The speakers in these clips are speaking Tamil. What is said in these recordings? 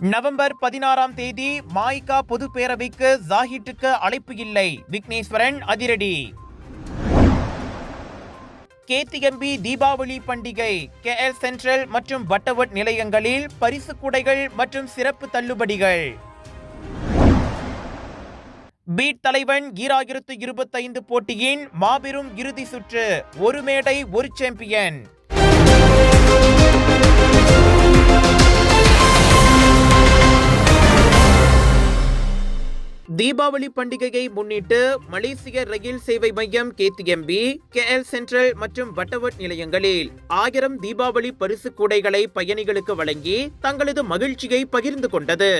நவம்பர் பதினாறாம் தேதி மாய்கா பொது பேரவைக்கு ஜாஹிட்டுக்கு அழைப்பு இல்லை. விக்னேஸ்வரன் அதிரடி. கேத்திஎம்பி தீபாவளி பண்டிகை கேஎல் சென்ட்ரல் மற்றும் பட்டவட் நிலையங்களில் பரிசு குடைகள் மற்றும் சிறப்பு தள்ளுபடிகள். பீட் தலைவன் ஈராயிரத்து இருபத்தைந்து போட்டியின் மாபெரும் இறுதி சுற்று ஒரு மேடை ஒரு சாம்பியன். தீபாவளி பண்டிகையை முன்னிட்டு மலேசிய ரயில் சேவை மையம் கேத்திஎம்பி கேஎல் சென்ட்ரல் மற்றும் வட்டவட் நிலையங்களில் ஆயிரம் தீபாவளி பரிசு கூடைகளை பயணிகளுக்கு வழங்கி தங்களது மகிழ்ச்சியை பகிர்ந்து கொண்டது.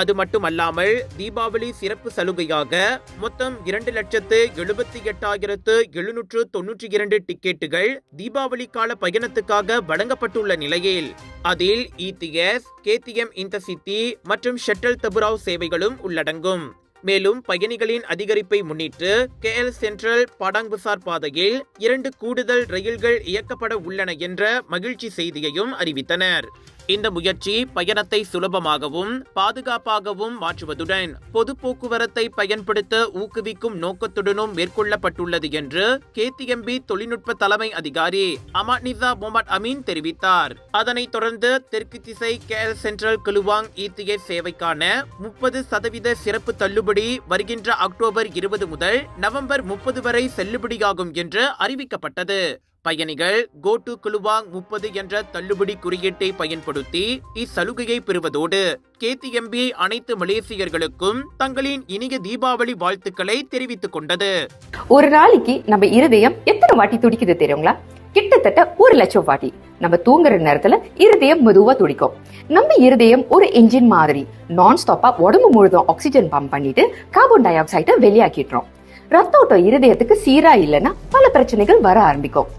அது மட்டுமல்லாமல் தீபாவளி சிறப்பு சலுகையாக மொத்தம் இரண்டு லட்சத்து எழுபத்தி எட்டாயிரத்து எழுநூற்று தொன்னூற்றி இரண்டு டிக்கெட்டுகள் தீபாவளி கால பயணத்துக்காக வழங்கப்பட்டுள்ள நிலையில் அதில் இடிஎஸ் கேடிஎம் இன்டர்சிட்டி மற்றும் ஷட்டல் தபுராவ் சேவைகளும் உள்ளடங்கும். மேலும் பயணிகளின் அதிகரிப்பை முன்னிட்டு கேஎல் சென்ட்ரல் படாங்புசார் பாதையில் இரண்டு கூடுதல் ரயில்கள் இயக்கப்பட உள்ளன என்ற மகிழ்ச்சி செய்தியையும் அறிவித்தனர். இந்த முயற்சி பயணத்தை சுலபமாகவும் பாதுகாப்பாகவும் மாற்றுவதுடன் பொது போக்குவரத்தை பயன்படுத்த ஊக்குவிக்கும் நோக்கத்துடனும் மேற்கொள்ளப்பட்டுள்ளது என்று கேத்திஎம்பி தொழில்நுட்ப தலைமை அதிகாரி அமானிசா முகமது அமீன் தெரிவித்தார். அதனைத் தொடர்ந்து தெற்கு திசை கேஎல் சென்ட்ரல் கிலுவாங் இத்திய சேவைக்கான முப்பது சதவீத சிறப்பு தள்ளுபடி வருகின்ற அக்டோபர் இருபது முதல் நவம்பர் முப்பது வரை செல்லுபடியாகும் என்று அறிவிக்கப்பட்டது. பயணிகள் கோ டு குலுவாங் முப்பது என்ற தள்ளுபடி குறியீட்டை பயன்படுத்தி இச்சலுகையை பெறுவதோடு கேடிஎம்பி அனைத்து மலேசியர்களுக்கும் தங்களின் இனிய தீபாவளி வாழ்த்துக்களை தெரிவித்துக் கொண்டது. ஒரு நாளைக்கு நம்ம இருதயம் எத்தனை வாட்டி துடிக்குது தெரியுங்களா? கிட்டத்தட்ட ஒரு லட்சம் வாட்டி. நம்ம தூங்குற நேரத்துல இருதயம் மெதுவா துடிக்கும். நம்ம இருதயம் ஒரு என்ஜின் மாதிரி நான் ஸ்டாப்பா உடம்பு முழுதும் ஆக்சிஜன் பம்ப் பண்ணிட்டு கார்பன் டை ஆக்சைடை வெளியாக்கிடுறோம். ரத்த ஓட்டம் இருதயத்துக்கு சீரா இல்லைன்னா பல பிரச்சனைகள் வர ஆரம்பிக்கும்.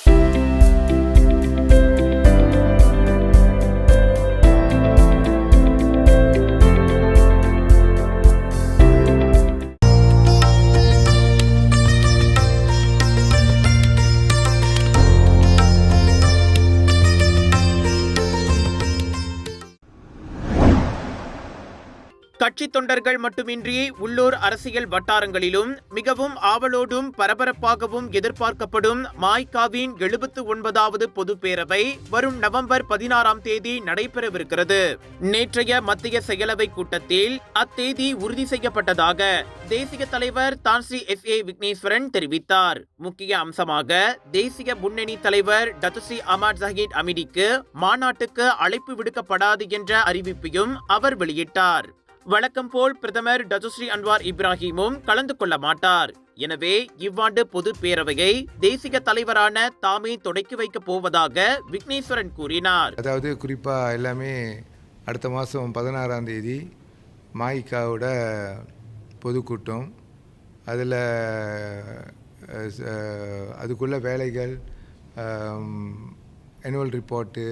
கட்சி தொண்டர்கள் மட்டுமின்றி உள்ளூர் அரசியல் வட்டாரங்களிலும் மிகவும் ஆவலோடும் பரபரப்பாகவும் எதிர்பார்க்கப்படும் மாய்காவின் எழுபத்து ஒன்பதாவது பொதுப்பேரவை வரும் நவம்பர் பதினாறாம் தேதி நடைபெறவிருக்கிறது. நேற்றைய மத்திய செயலவை கூட்டத்தில் அத்தேதி உறுதி செய்யப்பட்டதாக தேசிய தலைவர் தான்ஸ்ரீ எஸ் ஏ விக்னேஸ்வரன் தெரிவித்தார். முக்கிய அம்சமாக தேசிய முன்னணி தலைவர் டத்துஸ்ரீ அமாட் ஜஹீத் அமிடிக்கு மாநாட்டுக்கு அழைப்பு விடுக்கப்படாது என்ற அறிவிப்பையும் அவர் வெளியிட்டார். வழக்கம் போல் பிரதமர் டதுஸ்ரீ அன்வார் இப்ராஹிமும் கலந்து கொள்ள மாட்டார். எனவே இவ்வாண்டு பொது பேரவையை தேசிய தலைவரான தாமே தொடக்கி வைக்கப் போவதாக விக்னேஸ்வரன் கூறினார். அதாவது குறிப்பாக எல்லாமே அடுத்த மாதம் பதினாறாம் தேதி மாயிக்காவோட பொதுக்கூட்டம் அதில் அதுக்குள்ள வேலைகள் ஆனுவல் ரிப்போர்ட்டு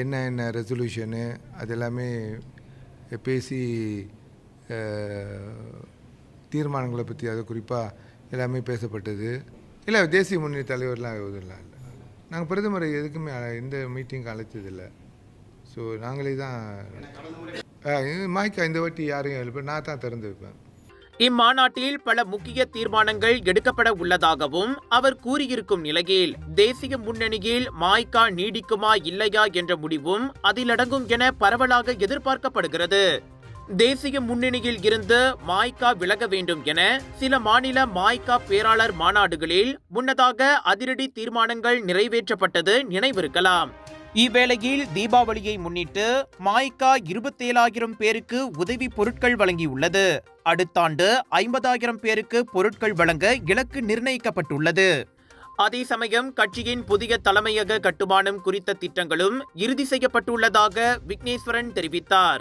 என்ன என்ன ரெசல்யூஷனு அது எல்லாமே பேசி தீர்மானங்களை பற்றி அது குறிப்பாக எல்லாமே பேசப்பட்டது. இல்லை தேசிய முன்னணி தலைவர்லாம் இதெல்லாம் இல்லை. நாங்கள் பிரதமரை எதுக்குமே எந்த மீட்டிங் அழைத்ததில்லை. ஸோ நாங்களே தான் மாய்க்கா இந்த வாட்டி யாரையும் எழுப்ப நான் தான் திறந்து வைப்பேன். இம்மாநாட்டில் பல முக்கிய தீர்மானங்கள் எடுக்கப்பட உள்ளதாகவும் அவர் கூறியிருக்கும் நிலையில் தேசிய முன்னணியில் மாய்கா நீடிக்குமா இல்லையா என்ற முடிவும் அதில் அடங்கும் என பரவலாக எதிர்பார்க்கப்படுகிறது. தேசிய முன்னணியில் இருந்து மாய்கா விலக வேண்டும் என சில மாநில மாய்கா பேராளர் மாநாடுகளில் முன்னதாக அதிரடி தீர்மானங்கள் நிறைவேற்றப்பட்டது நினைவிருக்கலாம். இவ்வேளையில் தீபாவளியை முன்னிட்டு மாய்கா இருபத்தேழாயிரம் பேருக்கு உதவி பொருட்கள் வழங்கியுள்ளது. அடுத்த ஆண்டு ஐம்பதாயிரம் பேருக்கு பொருட்கள் வழங்க இலக்கு நிர்ணயிக்கப்பட்டுள்ளது. அதே சமயம் கட்சியின் புதிய தலைமையக கட்டுமானம் குறித்த திட்டங்களும் இறுதி செய்யப்பட்டுள்ளதாக விக்னேஸ்வரன் தெரிவித்தார்.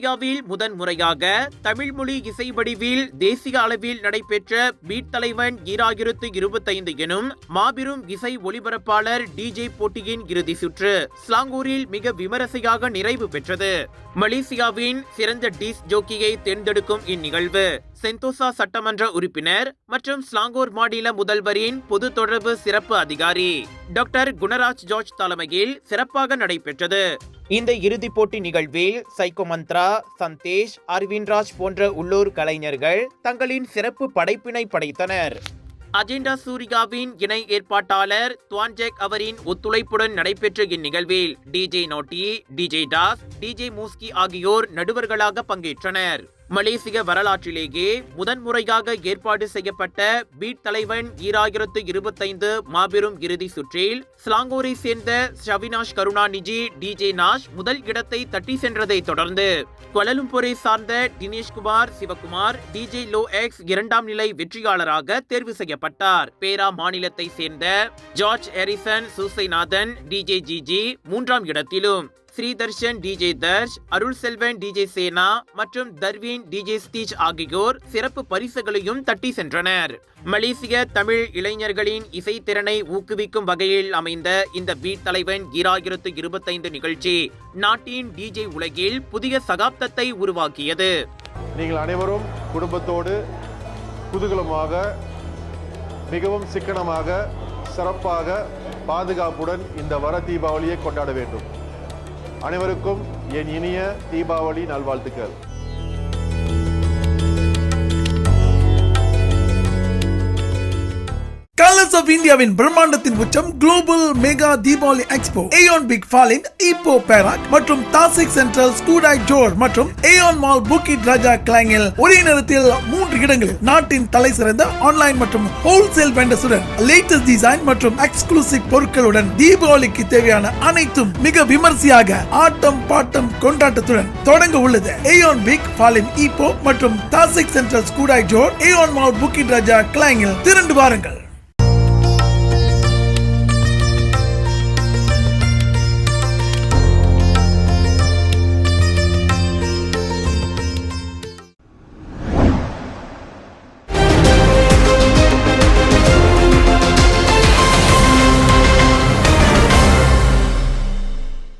ஆசியாவில் முதன் முறையாக தமிழ் மொழி இசை வடிவில் தேசிய அளவில் நடைபெற்ற பீட் தலைவன் ஈராயிரத்து இருபத்தைந்து எனும் மாபெரும் இசை ஒளிபரப்பாளர் டிஜே போட்டியின் இறுதி சுற்று ஸ்லாங்கூரில் மிக விமரிசையாக நிறைவு பெற்றது. மலேசியாவின் சிறந்த டிஸ் ஜோக்கியை தேர்ந்தெடுக்கும் இந்நிகழ்வு. செந்தோசா சட்டமன்ற உறுப்பினர் மற்றும் ஸ்லாங்கூர் மாநில முதல்வரின் பொது தொடர்பு சிறப்பு அதிகாரி. டாக்டர் குணராஜ் ஜார்ஜ் தலைமையில் சிறப்பாக நடைபெற்றது. இந்த இறுதிப் போட்டி நிகழ்வில் சைக்கோ மந்த்ரா சந்தேஷ் அரவிந்த்ராஜ் போன்ற உள்ளூர் கலைஞர்கள் தங்களின் சிறப்பு படைப்பினை படைத்தனர். அஜெண்டா சூர்யாவின் இணை ஏற்பாட்டாளர் துவான்ஜெக் அவரின் ஒத்துழைப்புடன் நடைபெற்ற இந்நிகழ்வில் டிஜே நோட்டி டிஜே டாஸ் டிஜே மூஸ்கி ஆகியோர் நடுவர்களாக பங்கேற்றனர். மலேசிய வரலாற்றிலேயே முதன்முறையாக ஏற்பாடு செய்யப்பட்ட பீட் தலைவன் ஈராயிரத்து இருபத்தைந்து மாபெரும் இறுதி சுற்றில் ஸ்லாங்கூரை சேர்ந்த ஷவினாஷ் கருணாநிதி டிஜே நாஷ் முதல் இடத்தை தட்டி சென்றதை தொடர்ந்து கொலலும்பூரை சார்ந்த Dineshkumar Sivakumar DJ low X இரண்டாம் நிலை வெற்றியாளராக தேர்வு செய்யப்பட்டார். பேரா மாநிலத்தை சேர்ந்த George Erison Susainathan DJ GG மூன்றாம் இடத்திலும். ஸ்ரீதர்ஷன் டிஜே தர்ஷ் அருள் செல்வன் டிஜே சேனா மற்றும் தர்வீன் டிஜே ஸ்டீச் ஆகியோர் சிறப்பு பரிசுகளையும் தட்டி சென்றனர். மலேசிய தமிழ் இளைஞர்களின் இசைத்திறனை ஊக்குவிக்கும் வகையில் அமைந்த இந்த பீட் தலைவன் ஈராயிரத்து இருபத்தைந்து நிகழ்ச்சி நாட்டின் டிஜே உலகில் புதிய சகாப்தத்தை உருவாக்கியது. நீங்கள் அனைவரும் குடும்பத்தோடு குதூகலமாக மிகவும் சிக்கனமாக சிறப்பாக பாதுகாப்புடன் இந்த வர தீபாவளியை கொண்டாட வேண்டும். அனைவருக்கும் என் இனிய தீபாவளி நல்வாழ்த்துக்கள். கலர்ஸ் ஆஃப் இந்தியாவின் பிரம்மாண்டத்தின் உச்சம் global mega Deepavali expo Aeon big Falim Ipoh Perak மற்றும் தாசிக் சென்ட்ரல் ஸ்கூடாய் ஜோர் மற்றும் ஏயோன் மால் புக்கிட் ராஜா கிளாங்கில் ஒரே நேரத்தில் மூன்று இடங்களில் நாட்டின் தலை சிறந்த ஆன்லைன் மற்றும் ஹோல்சேல் வெண்டர்ஸுடன் லேட்டஸ்ட் டிசைன் மற்றும் எக்ஸ்க்ளூசிவ் பொருட்களுடன் தீபாவளிக்கு தேவையான அனைத்தும் மிக விமர்சையாக ஆட்டம் பாட்டம் கொண்டாட்டத்துடன் தொடங்க உள்ளது. ஏயோன் பிக் ஃபாலின் இப்போ மற்றும் Tasik Central Skudai Johor AEON Mall Bukit Raja கிளாங்கில் திரண்டு வாருங்கள்.